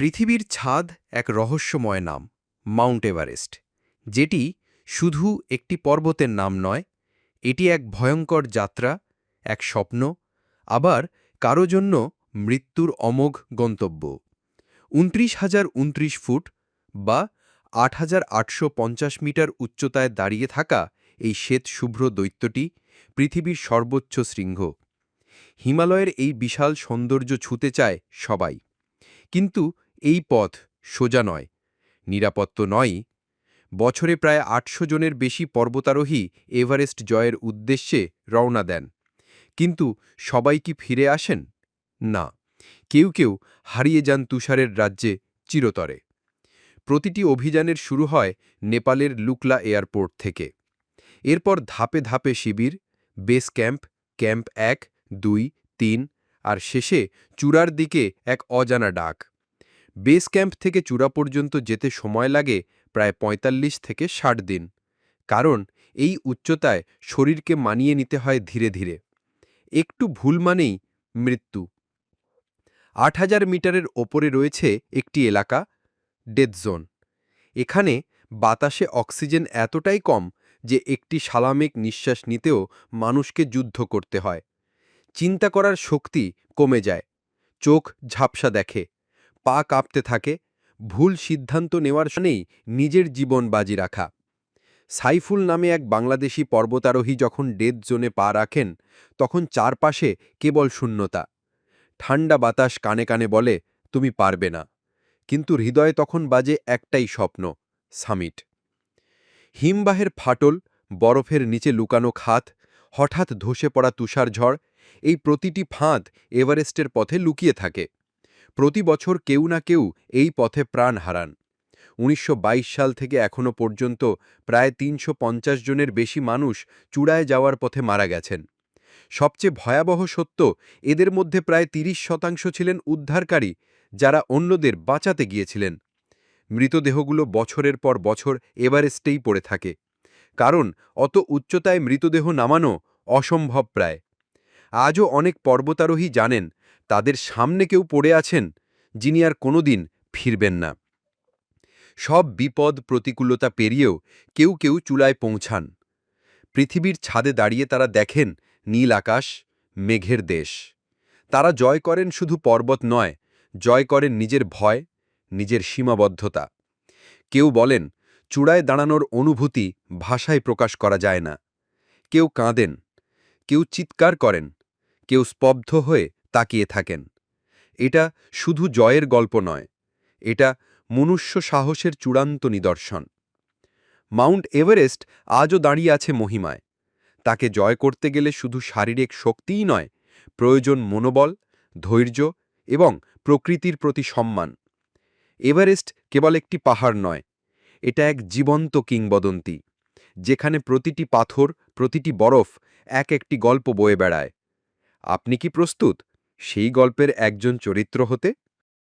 পৃথিবীর ছাদ এক রহস্যময় নাম, মাউন্ট এভারেস্ট, যেটি শুধু একটি পর্বতের নাম নয়, এটি এক ভয়ঙ্কর যাত্রা, এক স্বপ্ন, আবার কারও জন্য মৃত্যুর অমোঘ গন্তব্য। উনত্রিশ হাজার উনত্রিশ ফুট বা আট হাজার আটশো পঞ্চাশ মিটার উচ্চতায় দাঁড়িয়ে থাকা এই শ্বেত শুভ্র দৈত্যটি পৃথিবীর সর্বোচ্চ শৃঙ্গ। হিমালয়ের এই বিশাল সৌন্দর্য ছুতে চায় সবাই। কিন্তু এই পথ সোজা নয় নিরাপত্ত তো নয়ই। বছরে প্রায় আটশো জনের বেশি পর্বতারোহী এভারেস্ট জয়ের উদ্দেশ্যে রওনা দেন। কিন্তু সবাই কি ফিরে আসেন? না, কেউ কেউ হারিয়ে যান তুষারের রাজ্যে চিরতরে। প্রতিটি অভিযানের শুরু হয় নেপালের লুকলা এয়ারপোর্ট থেকে। এরপর ধাপে ধাপে শিবির, বেস ক্যাম্প ক্যাম্প এক, দুই, তিন, আর শেষে চূড়ার দিকে এক অজানা ডাক। বেস ক্যাম্প থেকে চূড়া পর্যন্ত যেতে সময় লাগে প্রায় ৪৫ থেকে ষাট দিন। কারণ এই উচ্চতায় শরীরকে মানিয়ে নিতে হয় ধীরে ধীরে। একটু ভুল মানেই মৃত্যু। আট হাজার মিটারের ওপরে রয়েছে একটি এলাকা, ডেথ জোন। এখানে বাতাসে অক্সিজেন এতটাই কম যে একটি সালামিক নিঃশ্বাস নিতেও মানুষকে যুদ্ধ করতে হয়। চিন্তা করার শক্তি কমে যায়। চোখ ঝাপসা দেখে। পা কাঁপতে থাকে, ভুল সিদ্ধান্ত নেওয়ার শনেই নিজের জীবন বাজি রাখা। সাইফুল নামে এক বাংলাদেশি পর্বতারোহী যখন ডেথ জোনে পা রাখেন, তখন চারপাশে কেবল শূন্যতা। ঠান্ডা বাতাস কানে কানে বলে, তুমি পারবে না। কিন্তু হৃদয়ে তখন বাজে একটাই স্বপ্ন, সামিট। হিমবাহের ফাটল, বরফের নিচে লুকানো খাত, হঠাৎ ধসে পড়া তুষার ঝড় এই প্রতিটি ফাঁদ এভারেস্টের পথে লুকিয়ে থাকে। প্রতি বছর কেউ না কেউ এই পথে প্রাণ হারান। উনিশশো বাইশ সাল থেকে এখনও পর্যন্ত প্রায় তিনশো পঞ্চাশ জনের বেশি মানুষ চূড়ায় যাওয়ার পথে মারা গেছেন। সবচেয়ে ভয়াবহ সত্য, এদের মধ্যে প্রায় ৩০ শতাংশ ছিলেন উদ্ধারকারী, যারা অন্যদের বাঁচাতে গিয়েছিলেন। মৃতদেহগুলো বছরের পর বছর এভারেস্টেই পড়ে থাকে। কারণ, অত উচ্চতায় মৃতদেহ নামানো অসম্ভব প্রায়। আজও অনেক পর্বতারোহী জানেন তাদের সামনে কেউ পড়ে আছেন, যিনি আর কোনোদিন ফিরবেন না। সব বিপদ প্রতিকূলতা পেরিয়েও কেউ কেউ চুলায় পৌঁছান। পৃথিবীর ছাদে দাঁড়িয়ে তারা দেখেন নীল আকাশ, মেঘের দেশ। তারা জয় করেন শুধু পর্বত নয়, জয় করেন নিজের ভয়, নিজের সীমাবদ্ধতা। কেউ বলেন, চূড়ায় দাঁড়ানোর অনুভূতি ভাষায় প্রকাশ করা যায় না। কেউ কাঁদেন, কেউ চিৎকার করেন, কেউ স্তব্ধ হয়ে তাকিয়ে থাকেন। এটা শুধু জয়ের গল্প নয়, এটা মনুষ্য সাহসের চূড়ান্ত নিদর্শন। মাউন্ট এভারেস্ট আজও দাঁড়িয়ে আছে মহিমায়। তাকে জয় করতে গেলে শুধু শারীরিক শক্তিই নয়, প্রয়োজন মনোবল, ধৈর্য এবং প্রকৃতির প্রতি সম্মান। এভারেস্ট কেবল একটি পাহাড় নয়, এটা এক জীবন্ত কিংবদন্তি, যেখানে প্রতিটি পাথর, প্রতিটি বরফ এক একটি গল্প বয়ে বেড়ায়। আপনি কি প্রস্তুত? সেই গল্পের একজন চরিত্র হতে